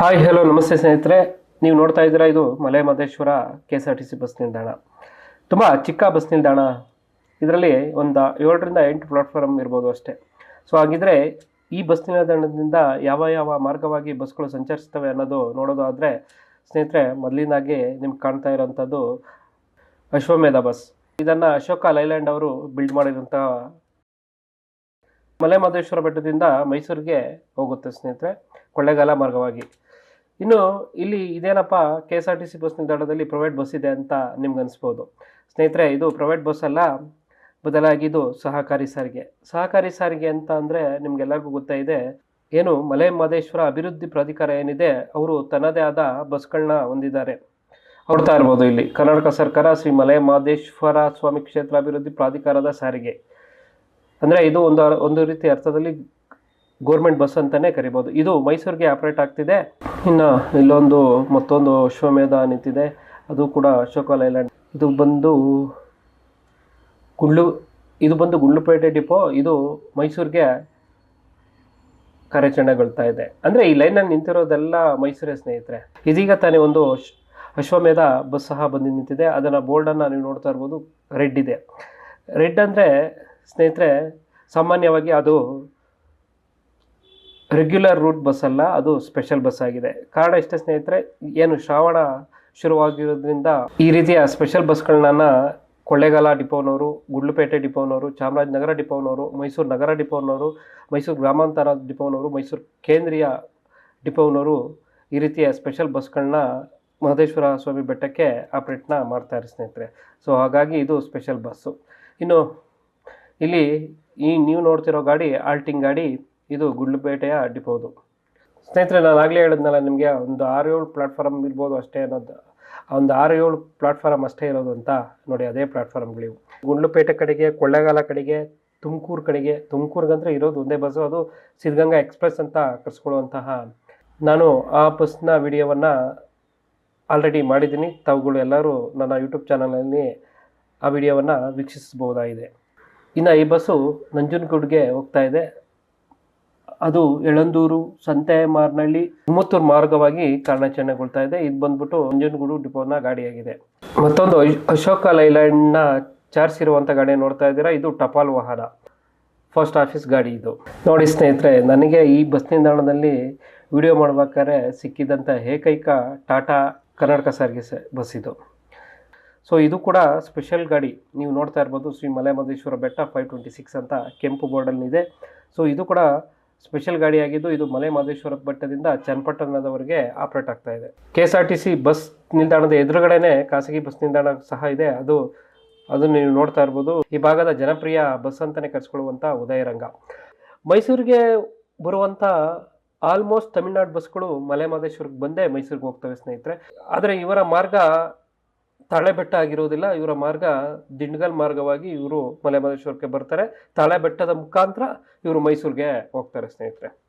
Hi hello ನಮಸ್ತೆ ಸ್ನೇಹಿತರೆ. ನೀವು ನೋಡ್ತಾ ಇದ್ದೀರಾ, ಇದು Male Mahadeshwara K S R T C bus ನಿಲ್ದಾಣ. ತುಂಬ ಚಿಕ್ಕ ಬಸ್ ನಿಲ್ದಾಣ. ಇದರಲ್ಲಿ ಒಂದು ಏಳರಿಂದ ಎಂಟು ಪ್ಲಾಟ್ಫಾರ್ಮ್ ಇರ್ಬೋದು ಅಷ್ಟೇ. ಸೊ ಹಾಗಿದ್ರೆ ಈ ಬಸ್ ನಿಲ್ದಾಣದಿಂದ ಯಾವ ಯಾವ ಮಾರ್ಗವಾಗಿ ಬಸ್ಗಳು ಸಂಚರಿಸ್ತವೆ ಅನ್ನೋದು ನೋಡೋದಾದರೆ, ಸ್ನೇಹಿತರೆ, ಮೊದಲಿನಾಗೆ ನಿಮ್ಗೆ ಕಾಣ್ತಾ ಇರೋಂಥದ್ದು ಅಶ್ವಮೇಧ ಬಸ್. ಇದನ್ನು ಅಶೋಕ ಲೈಲ್ಯಾಂಡ್ ಅವರು ಬಿಲ್ಡ್ ಮಾಡಿದಂಥ ಮಲೆ ಮಹದೇಶ್ವರ ಬೆಟ್ಟದಿಂದ ಮೈಸೂರಿಗೆ ಹೋಗುತ್ತೆ ಸ್ನೇಹಿತರೆ, ಕೊಳ್ಳೇಗಾಲ ಮಾರ್ಗವಾಗಿ. ಇನ್ನು ಇಲ್ಲಿ ಇದೇನಪ್ಪ K S R T C bus ನಿಲ್ದಾಣದಲ್ಲಿ ಪ್ರೈವೇಟ್ ಬಸ್ ಇದೆ ಅಂತ ನಿಮ್ಗೆ ಅನಿಸ್ಬೋದು ಸ್ನೇಹಿತರೆ, ಇದು ಪ್ರೈವೇಟ್ ಬಸ್ ಅಲ್ಲ, ಬದಲಾಗಿ ಇದು ಸಹಕಾರಿ ಸಾರಿಗೆ. ಸಹಕಾರಿ ಸಾರಿಗೆ ಅಂತ ಅಂದರೆ ನಿಮ್ಗೆಲ್ಲರಿಗೂ ಗೊತ್ತಾ ಇದೆ, ಏನು ಮಲೆ ಮಹದೇಶ್ವರ ಅಭಿವೃದ್ಧಿ ಪ್ರಾಧಿಕಾರ ಏನಿದೆ, ಅವರು ತನ್ನದೇ ಆದ ಬಸ್ಗಳನ್ನ ಹೊಂದಿದ್ದಾರೆ. ಹೊಡ್ತಾ ಇರ್ಬೋದು ಇಲ್ಲಿ, ಕರ್ನಾಟಕ ಸರ್ಕಾರ ಶ್ರೀ ಮಲೆ ಮಹದೇಶ್ವರ ಸ್ವಾಮಿ ಕ್ಷೇತ್ರ ಅಭಿವೃದ್ಧಿ ಪ್ರಾಧಿಕಾರದ ಸಾರಿಗೆ. ಅಂದರೆ ಇದು ಒಂದು ಒಂದು ರೀತಿ ಅರ್ಥದಲ್ಲಿ ಗೋರ್ಮೆಂಟ್ ಬಸ್ ಅಂತಲೇ ಕರಿಬೋದು. ಇದು ಮೈಸೂರಿಗೆ ಆಪ್ರೇಟ್ ಆಗ್ತಿದೆ. ಇನ್ನು ಇಲ್ಲೊಂದು ಮತ್ತೊಂದು ಅಶ್ವಮೇಧ ನಿಂತಿದೆ. ಅದು ಕೂಡ ಅಶೋಕ ಲೈಲ್ಯಾಂಡ್ ಇದು ಬಂದು ಗುಂಡ್ಲು ಇದು ಬಂದು ಗುಂಡ್ಲುಪೇಟೆ ಡಿಪೋ. ಇದು ಮೈಸೂರಿಗೆ ಕಾರ್ಯಾಚರಣೆಗೊಳ್ತಾ ಇದೆ. ಅಂದರೆ ಈ ಲೈನಲ್ಲಿ ನಿಂತಿರೋದೆಲ್ಲ ಮೈಸೂರೇ ಸ್ನೇಹಿತರೆ. ಇದೀಗ ತಾನೇ ಒಂದು ಅಶ್ವಮೇಧ ಬಸ್ ಸಹ ಬಂದು ನಿಂತಿದೆ. ಅದನ್ನು ಬೋರ್ಡನ್ನು ನೀವು ನೋಡ್ತಾ ಇರ್ಬೋದು. ರೆಡ್ ಇದೆ. ರೆಡ್ ಅಂದರೆ ಸ್ನೇಹಿತರೆ, ಸಾಮಾನ್ಯವಾಗಿ ಅದು ರೆಗ್ಯುಲರ್ ರೂಟ್ ಬಸ್ ಅಲ್ಲ, ಅದು ಸ್ಪೆಷಲ್ ಬಸ್ ಆಗಿದೆ. ಕಾರಣ ಇಷ್ಟೇ ಸ್ನೇಹಿತರೆ, ಏನು ಶ್ರಾವಣ ಶುರುವಾಗಿರೋದ್ರಿಂದ ಈ ರೀತಿಯ ಸ್ಪೆಷಲ್ ಬಸ್ಗಳನ್ನ ಕೊಳ್ಳೇಗಾಲ ಡಿಪೋನವರು, ಗುಂಡ್ಲುಪೇಟೆ ಡಿಪೋನವರು, ಚಾಮರಾಜನಗರ ಡಿಪೋನವರು, ಮೈಸೂರು ನಗರ ಡಿಪೋನವರು, ಮೈಸೂರು ಗ್ರಾಮಾಂತರ ಡಿಪೋನವರು, ಮೈಸೂರು ಕೇಂದ್ರೀಯ ಡಿಪೋನವರು ಈ ರೀತಿಯ ಸ್ಪೆಷಲ್ ಬಸ್ಗಳನ್ನ ಮಹದೇಶ್ವರ ಸ್ವಾಮಿ ಬೆಟ್ಟಕ್ಕೆ ಆಪ್ರೇಟ್ನ ಮಾಡ್ತಾರೆ ಸ್ನೇಹಿತರೆ. ಸೊ ಹಾಗಾಗಿ ಇದು ಸ್ಪೆಷಲ್ ಬಸ್ಸು ಇನ್ನು ಇಲ್ಲಿ ಈ ನೀವು ನೋಡ್ತಿರೋ ಗಾಡಿ ಆಲ್ಟಿಂಗ್ ಗಾಡಿ ಇದು ಗುಂಡ್ಲುಪೇಟೆಯ ಡಿಪೋದು ಸ್ನೇಹಿತರೆ, ನಾನು ಆಗಲೇ ಹೇಳಿದ್ನಲ್ಲ, ನಿಮಗೆ ಒಂದು ಆರು ಏಳು ಪ್ಲಾಟ್ಫಾರ್ಮ್ ಇರ್ಬೋದು ಅಷ್ಟೇ ಅನ್ನೋದು. ಒಂದು ಆರು ಏಳು ಪ್ಲಾಟ್ಫಾರ್ಮ್ ಅಷ್ಟೇ ಇರೋದು ಅಂತ ನೋಡಿ, ಅದೇ ಪ್ಲಾಟ್ಫಾರ್ಮ್ಗಳಿವು ಗುಂಡ್ಲುಪೇಟೆ ಕಡೆಗೆ, ಕೊಳ್ಳೇಗಾಲ ಕಡೆಗೆ, ತುಮಕೂರು ಕಡೆಗೆ ತುಮಕೂರಿಗಂದ್ರೆ ಇರೋದು ಒಂದೇ ಬಸ್ಸು ಅದು ಸಿದ್ಧಗಂಗಾ ಎಕ್ಸ್ಪ್ರೆಸ್ ಅಂತ ಕರೆಸ್ಕೊಳ್ಳುವಂತಹ ನಾನು ಆ ಬಸ್ನ ವಿಡಿಯೋವನ್ನು ಆಲ್ರೆಡಿ ಮಾಡಿದ್ದೀನಿ. ತಾವುಗಳು ಎಲ್ಲರೂ ನನ್ನ ಯೂಟ್ಯೂಬ್ ಚಾನಲಲ್ಲಿ ಆ ವಿಡಿಯೋವನ್ನು ವೀಕ್ಷಿಸಬಹುದಾಗಿದೆ. ಇನ್ನು ಈ ಬಸ್ಸು ನಂಜನಗೂಡಿಗೆ ಹೋಗ್ತಾ ಇದೆ. ಅದು ಎಳಂದೂರು ಸಂತೆ ಮಾರ್ನಹಳ್ಳಿ ಉಮ್ಮತ್ತೂರು ಮಾರ್ಗವಾಗಿ ಕಾರ್ಯಾಚರಣೆಗೊಳ್ತಾ ಇದೆ. ಇದು ಬಂದ್ಬಿಟ್ಟು ನಂಜನಗೂಡು ಡಿಪೋನ ಗಾಡಿಯಾಗಿದೆ. ಮತ್ತೊಂದು ಅಶೋಕ ಲೈಲ್ಯಾಂಡ್ನ ಚಾರ್ಸಿರುವಂಥ ಗಾಡಿ ನೋಡ್ತಾ ಇದ್ದೀರಾ? ಇದು ಟಪಾಲ್ ವಾಹನ. ಫಸ್ಟ್ ಆಫೀಸ್ ಗಾಡಿ ಇದು. ನೋಡಿ ಸ್ನೇಹಿತರೆ, ನನಗೆ ಈ ಬಸ್ ನಿಲ್ದಾಣದಲ್ಲಿ ವಿಡಿಯೋ ಮಾಡ್ಬೇಕಾದ್ರೆ ಸಿಕ್ಕಿದಂಥ ಏಕೈಕ ಟಾಟಾ ಕರ್ನಾಟಕ ಸಾರಿಗೆ ಬಸ್ ಇದು. ಸೊ, ಇದು ಕೂಡ ಸ್ಪೆಷಲ್ ಗಾಡಿ. ನೀವು ನೋಡ್ತಾ ಇರ್ಬೋದು ಶ್ರೀ ಮಲೆ ಮಹದೇಶ್ವರ ಬೆಟ್ಟ ಫೈವ್ ಟ್ವೆಂಟಿ ಸಿಕ್ಸ್ ಅಂತ ಕೆಂಪು ಬೋರ್ಡಲ್ಲಿದೆ. ಸೊ, ಇದು ಕೂಡ ಸ್ಪೆಷಲ್ ಗಾಡಿಯಾಗಿದ್ದು ಇದು ಮಲೆ ಮಹದೇಶ್ವರ ಬೆಟ್ಟದಿಂದ ಚನ್ನಪಟ್ಟಣದವರೆಗೆ ಆಪರೇಟ್ ಆಗ್ತಾ ಇದೆ. K S R T C bus ನಿಲ್ದಾಣದ ಎದುರುಗಡೆನೆ ಖಾಸಗಿ ಬಸ್ ನಿಲ್ದಾಣ ಸಹ ಇದೆ. ಅದು ಅದು ನೀವು ನೋಡ್ತಾ ಇರ್ಬೋದು. ಈ ಭಾಗದ ಜನಪ್ರಿಯ ಬಸ್ ಅಂತಾನೆ ಕರೆಸ್ಕೊಳ್ಳುವಂಥ ಉದಯರಂಗ. ಮೈಸೂರಿಗೆ ಬರುವಂಥ ಆಲ್ಮೋಸ್ಟ್ ತಮಿಳ್ನಾಡು ಬಸ್ಗಳು ಮಲೆ ಮಹದೇಶ್ವರಕ್ಕೆ ಬಂದೇ ಮೈಸೂರಿಗೆ ಹೋಗ್ತವೆ ಸ್ನೇಹಿತರೆ. ಆದರೆ ಇವರ ಮಾರ್ಗ ತಾಳೆಬೆಟ್ಟ ಆಗಿರೋದಿಲ್ಲ ಇವರ ಮಾರ್ಗ ದಿಂಡ್ಗಲ್ ಮಾರ್ಗವಾಗಿ ಇವರು ಮಲೆ ಮಹದೇಶ್ವರಕ್ಕೆ ಬರ್ತಾರೆ. ತಾಳೆಬೆಟ್ಟದ ಮುಖಾಂತರ ಇವರು ಮೈಸೂರಿಗೆ ಹೋಗ್ತಾರೆ ಸ್ನೇಹಿತರೆ.